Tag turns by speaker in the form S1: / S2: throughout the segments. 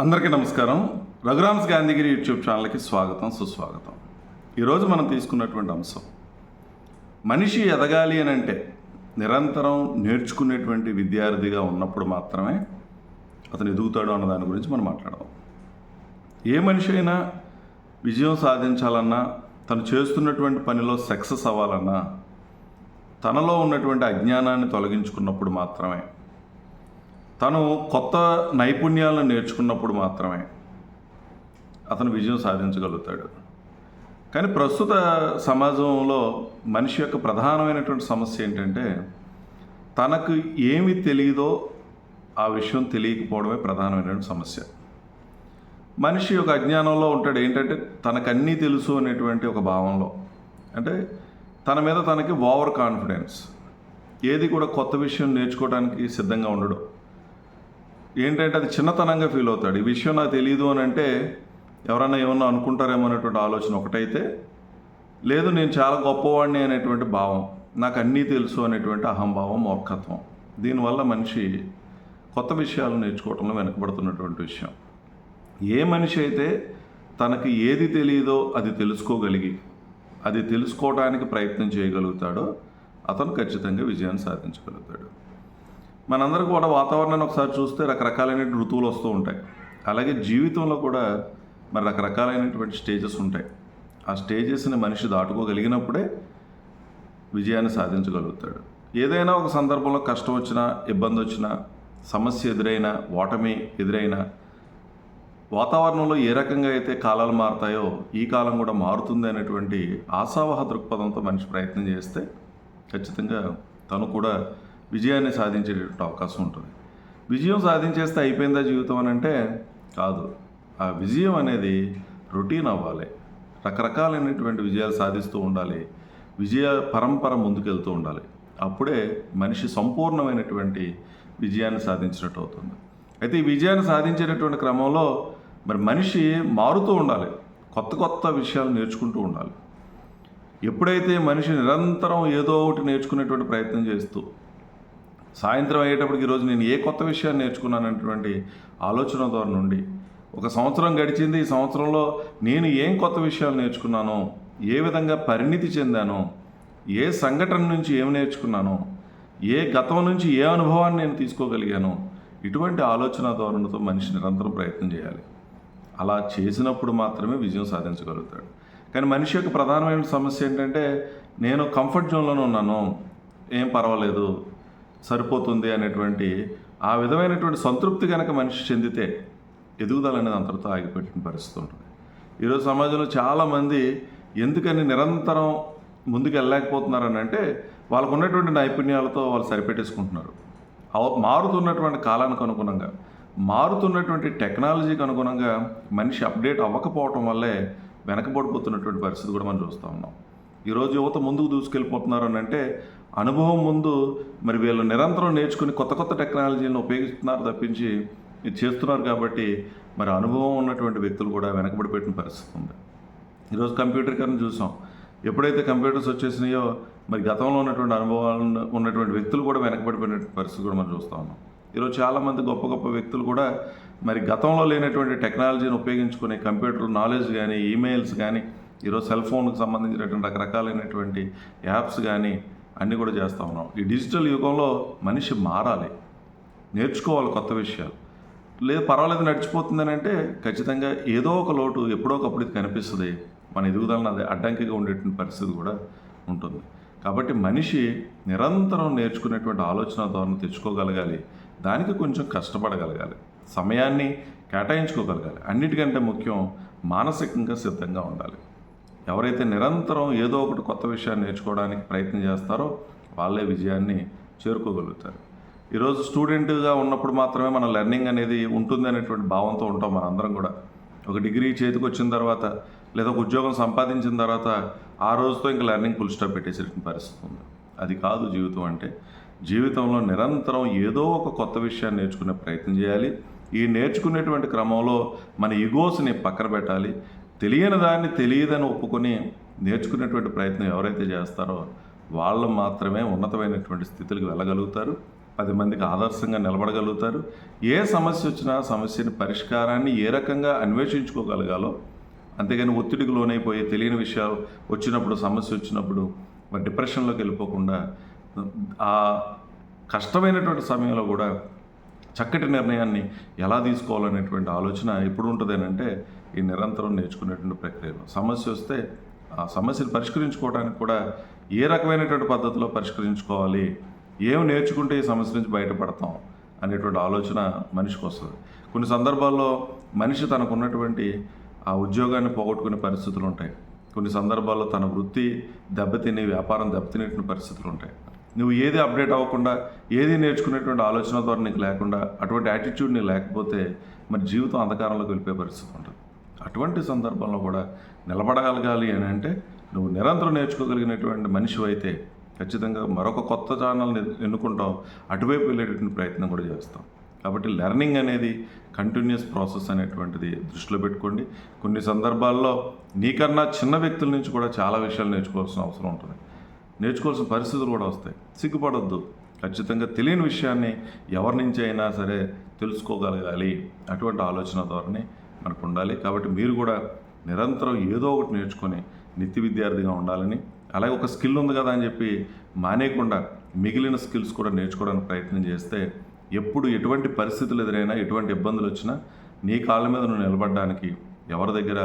S1: అందరికీ నమస్కారం. రఘురామ్స్ గాంధీగిరి యూట్యూబ్ ఛానల్కి స్వాగతం సుస్వాగతం. ఈరోజు మనం తీసుకున్నటువంటి అంశం మనిషి ఎదగాలి అని అంటే నిరంతరం నేర్చుకునేటువంటి విద్యార్థిగా ఉన్నప్పుడు మాత్రమే అతను ఎదుగుతాడు అన్న దాని గురించి మనం మాట్లాడదాం. ఏ మనిషి అయినా విజయం సాధించాలన్నా తను చేస్తున్నటువంటి పనిలో సక్సెస్ అవ్వాలన్నా తనలో ఉన్నటువంటి అజ్ఞానాన్ని తొలగించుకున్నప్పుడు మాత్రమే తను కొత్త నైపుణ్యాలను నేర్చుకున్నప్పుడు మాత్రమే అతను విజయం సాధించగలుగుతాడు. కానీ ప్రస్తుత సమాజంలో మనిషి యొక్క ప్రధానమైనటువంటి సమస్య ఏంటంటే తనకు ఏమి తెలియదో ఆ విషయం తెలియకపోవడమే ప్రధానమైనటువంటి సమస్య. మనిషి ఒక అజ్ఞానంలో ఉంటాడు ఏంటంటే తనకు అన్నీ తెలుసు అనేటువంటి ఒక భావంలో అంటే తన మీద తనకి ఓవర్ కాన్ఫిడెన్స్. ఏది కూడా కొత్త విషయం నేర్చుకోవడానికి సిద్ధంగా ఉండడు. ఏంటంటే అది చిన్నతనంగా ఫీల్ అవుతాడు. ఈ విషయం నాకు తెలియదు అని అంటే ఎవరైనా ఏమన్నా అనుకుంటారేమో అనేటువంటి ఆలోచన ఒకటైతే లేదు నేను చాలా గొప్పవాడిని అనేటువంటి భావం నాకు అన్నీ తెలుసు అనేటువంటి అహంభావం మూర్ఖత్వం. దీనివల్ల మనిషి కొత్త విషయాలు నేర్చుకోవడంలో వెనకబడుతున్నటువంటి విషయం. ఏ మనిషి అయితే తనకి ఏది తెలియదో అది తెలుసుకోగలిగి అది తెలుసుకోవడానికి ప్రయత్నం చేయగలుగుతాడో అతను ఖచ్చితంగా విజయాన్ని సాధించగలుగుతాడు. మనందరూ కూడా వాతావరణాన్ని ఒకసారి చూస్తే రకరకాలైన ఋతువులు వస్తూ ఉంటాయి. అలాగే జీవితంలో కూడా మరి రకరకాలైనటువంటి స్టేజెస్ ఉంటాయి. ఆ స్టేజెస్ని మనిషి దాటుకోగలిగినప్పుడే విజయాన్ని సాధించగలుగుతాడు. ఏదైనా ఒక సందర్భంలో కష్టం వచ్చినా ఇబ్బంది వచ్చినా సమస్య ఎదురైనా ఓటమి ఎదురైనా వాతావరణంలో ఏ రకంగా అయితే కాలాలు మారుతాయో ఈ కాలం కూడా మారుతుంది అనేటువంటి ఆశావహ దృక్పథంతో మనిషి ప్రయత్నం చేస్తే ఖచ్చితంగా తను కూడా విజయాన్ని సాధించేటటువంటి అవకాశం ఉంటుంది. విజయం సాధించేస్తే అయిపోయిందా జీవితం అని అంటే కాదు. ఆ విజయం అనేది రొటీన్ అవ్వాలి. రకరకాలైనటువంటి విజయాలు సాధిస్తూ ఉండాలి. విజయ పరంపర ముందుకెళ్తూ ఉండాలి. అప్పుడే మనిషి సంపూర్ణమైనటువంటి విజయాన్ని సాధించినట్టు అవుతుంది. అయితే ఈ విజయాన్ని సాధించేటటువంటి క్రమంలో మరి మనిషి మారుతూ ఉండాలి. కొత్త కొత్త విషయాలు నేర్చుకుంటూ ఉండాలి. ఎప్పుడైతే మనిషి నిరంతరం ఏదో ఒకటి నేర్చుకునేటువంటి ప్రయత్నం చేస్తూ సాయంత్రం అయ్యేటప్పటికి ఈరోజు నేను ఏ కొత్త విషయాన్ని నేర్చుకున్నానటువంటి ఆలోచన ద్వారా నుండి ఒక సంవత్సరం గడిచింది. ఈ సంవత్సరంలో నేను ఏం కొత్త విషయాలు నేర్చుకున్నాను ఏ విధంగా పరిణితి చెందానో ఏ సంఘటన నుంచి ఏం నేర్చుకున్నానో ఏ గతం నుంచి ఏ అనుభవాన్ని నేను తీసుకోగలిగాను ఇటువంటి ఆలోచన ధోరణితో మనిషి నిరంతరం ప్రయత్నం చేయాలి. అలా చేసినప్పుడు మాత్రమే విజయం సాధించగలుగుతాడు. కానీ మనిషి యొక్క ప్రధానమైన సమస్య ఏంటంటే నేను కంఫర్ట్ జోన్లోనే ఉన్నాను ఏం పర్వాలేదు సరిపోతుంది అనేటువంటి ఆ విధమైనటువంటి సంతృప్తి కనుక మనిషి చెందితే ఎదుగుదల అనేది అంతటితో ఆగిపెట్టిన పరిస్థితి ఉంటుంది. ఈరోజు సమాజంలో చాలామంది ఎందుకని నిరంతరం ముందుకు వెళ్ళలేకపోతున్నారని అంటే వాళ్ళకు ఉన్నటువంటి నైపుణ్యాలతో వాళ్ళు సరిపెట్టేసుకుంటున్నారు. మారుతున్నటువంటి కాలానికి అనుగుణంగా మారుతున్నటువంటి టెక్నాలజీకి అనుగుణంగా మనిషి అప్డేట్ అవ్వకపోవటం వల్లే వెనకబడిపోతున్నటువంటి పరిస్థితి కూడా మనం చూస్తూ ఉన్నాం. ఈరోజు యువత ముందుకు దూసుకెళ్ళిపోతున్నారు అని అంటే అనుభవం ముందు మరి వీళ్ళు నిరంతరం నేర్చుకుని కొత్త కొత్త టెక్నాలజీలను ఉపయోగిస్తున్నారు తప్పించి ఇది చేస్తున్నారు కాబట్టి మరి అనుభవం ఉన్నటువంటి వ్యక్తులు కూడా వెనకబడిపెట్టిన పరిస్థితి ఉంది. ఈరోజు కంప్యూటర్కరణ చూసాం. ఎప్పుడైతే కంప్యూటర్స్ వచ్చేసినాయో మరి గతంలో ఉన్నటువంటి అనుభవాలు ఉన్నటువంటి వ్యక్తులు కూడా వెనకబడిపోయిన పరిస్థితి కూడా మనం చూస్తూ ఉన్నాం. ఈరోజు చాలామంది గొప్ప గొప్ప వ్యక్తులు కూడా మరి గతంలో లేనటువంటి టెక్నాలజీని ఉపయోగించుకునే కంప్యూటర్ నాలెడ్జ్ కానీ ఈమెయిల్స్ కానీ ఈరోజు సెల్ ఫోన్కి సంబంధించినటువంటి రకరకాలైనటువంటి యాప్స్ కానీ అన్నీ కూడా చేస్తూ ఉన్నాం. ఈ డిజిటల్ యుగంలో మనిషి మారాలి. నేర్చుకోవాలి కొత్త విషయాలు. లేదు పర్వాలేదు నడిచిపోతుందని అంటే ఖచ్చితంగా ఏదో ఒక లోటు ఎప్పుడో ఒకప్పుడు ఇది కనిపిస్తుంది. మన ఎదుగుదలను అది అడ్డంకిగా ఉండేటువంటి పరిస్థితి కూడా ఉంటుంది. కాబట్టి మనిషి నిరంతరం నేర్చుకునేటువంటి ఆలోచన ధోరణి తెచ్చుకోగలగాలి. దానికి కొంచెం కష్టపడగలగాలి. సమయాన్ని కేటాయించుకోగలగాలి. అన్నిటికంటే ముఖ్యం మానసికంగా సిద్ధంగా ఉండాలి. ఎవరైతే నిరంతరం ఏదో ఒకటి కొత్త విషయాన్ని నేర్చుకోవడానికి ప్రయత్నం చేస్తారో వాళ్ళే విజయాన్ని చేరుకోగలుగుతారు. ఈరోజు స్టూడెంట్గా ఉన్నప్పుడు మాత్రమే మన లెర్నింగ్ అనేది ఉంటుంది అనేటువంటి భావంతో ఉంటాం మనందరం కూడా. ఒక డిగ్రీ చేతికి వచ్చిన తర్వాత లేదా ఒక ఉద్యోగం సంపాదించిన తర్వాత ఆ రోజుతో ఇంకా లెర్నింగ్ ఫుల్ స్టాప్ పెట్టేసేటువంటి పరిస్థితి ఉంది. అది కాదు జీవితం అంటే. జీవితంలో నిరంతరం ఏదో ఒక కొత్త విషయాన్ని నేర్చుకునే ప్రయత్నం చేయాలి. ఈ నేర్చుకునేటువంటి క్రమంలో మన ఈగోస్ని పక్కన పెట్టాలి. తెలియని దాన్ని తెలియదని ఒప్పుకొని నేర్చుకునేటువంటి ప్రయత్నం ఎవరైతే చేస్తారో వాళ్ళు మాత్రమే ఉన్నతమైనటువంటి స్థితులకు వెళ్ళగలుగుతారు. పది మందికి ఆదర్శంగా నిలబడగలుగుతారు. ఏ సమస్య వచ్చినా సమస్యని పరిష్కారాన్ని ఏ రకంగా అన్వేషించుకోగలగాలో అంతేగాని ఒత్తిడికి లోనైపోయి తెలియని విషయాలు వచ్చినప్పుడు సమస్య వచ్చినప్పుడు మరి డిప్రెషన్లోకి వెళ్ళిపోకుండా ఆ కష్టమైనటువంటి సమయంలో కూడా చక్కటి నిర్ణయాన్ని ఎలా తీసుకోవాలనేటువంటి ఆలోచన ఎప్పుడు ఉంటుంది అంటే ఈ నిరంతరం నేర్చుకునేటువంటి ప్రక్రియలో. సమస్య వస్తే ఆ సమస్యను పరిష్కరించుకోవడానికి కూడా ఏ రకమైనటువంటి పద్ధతిలో పరిష్కరించుకోవాలి ఏం నేర్చుకుంటే ఈ సమస్య నుంచి బయటపడతాం అనేటువంటి ఆలోచన మనిషికి వస్తుంది. కొన్ని సందర్భాల్లో మనిషి తనకు ఉన్నటువంటి ఆ ఉద్యోగాన్ని పోగొట్టుకునే పరిస్థితులు ఉంటాయి. కొన్ని సందర్భాల్లో తన వృత్తి దెబ్బతిని వ్యాపారం దెబ్బతినేటువంటి పరిస్థితులు ఉంటాయి. నువ్వు ఏది అప్డేట్ అవ్వకుండా ఏది నేర్చుకునేటువంటి ఆలోచన ద్వారా నీకు లేకుండా అటువంటి యాటిట్యూడ్ నీకు లేకపోతే మరి జీవితం అంధకారంలోకి వెళ్ళిపోయే పరిస్థితి ఉంటుంది. అటువంటి సందర్భంలో కూడా నిలబడగలగాలి అని అంటే నువ్వు నిరంతరం నేర్చుకోగలిగినటువంటి మనిషి అయితే ఖచ్చితంగా మరొక కొత్త ఛానల్ని ఎన్నుకుంటావు అటువైపు వెళ్ళేటటువంటి ప్రయత్నం కూడా చేస్తాం. కాబట్టి లెర్నింగ్ అనేది కంటిన్యూస్ ప్రాసెస్ అనేటువంటిది దృష్టిలో పెట్టుకోండి. కొన్ని సందర్భాల్లో నీకన్నా చిన్న వ్యక్తుల నుంచి కూడా చాలా విషయాలు నేర్చుకోవాల్సిన అవసరం ఉంటుంది. నేర్చుకోవాల్సిన పరిస్థితులు కూడా వస్తాయి. సిగ్గుపడొద్దు. ఖచ్చితంగా తెలియని విషయాన్ని ఎవరి నుంచి అయినా సరే తెలుసుకోగలగాలి అటువంటి ఆలోచన ధోరణి మనకు ఉండాలి. కాబట్టి మీరు కూడా నిరంతరం ఏదో ఒకటి నేర్చుకొని నిత్య విద్యార్థిగా ఉండాలని అలాగే ఒక స్కిల్ ఉంది కదా అని చెప్పి మానేయకుండా మిగిలిన స్కిల్స్ కూడా నేర్చుకోవడానికి ప్రయత్నం చేస్తే ఎప్పుడు ఎటువంటి పరిస్థితులు ఎదురైనా ఎటువంటి ఇబ్బందులు వచ్చినా నీ కాళ్ళ మీద నువ్వు నిలబడడానికి ఎవరి దగ్గర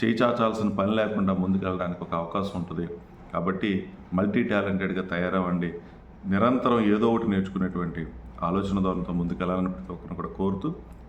S1: చేయి చాచాల్సిన పని లేకుండా ముందుకెళ్ళడానికి ఒక అవకాశం ఉంటుంది. కాబట్టి మల్టీ టాలెంటెడ్గా తయారవ్వండి. నిరంతరం ఏదో ఒకటి నేర్చుకునేటువంటి ఆలోచన ధోరణితో ముందుకెళ్ళాలని ప్రతి ఒక్కరిని కూడా కోరుతూ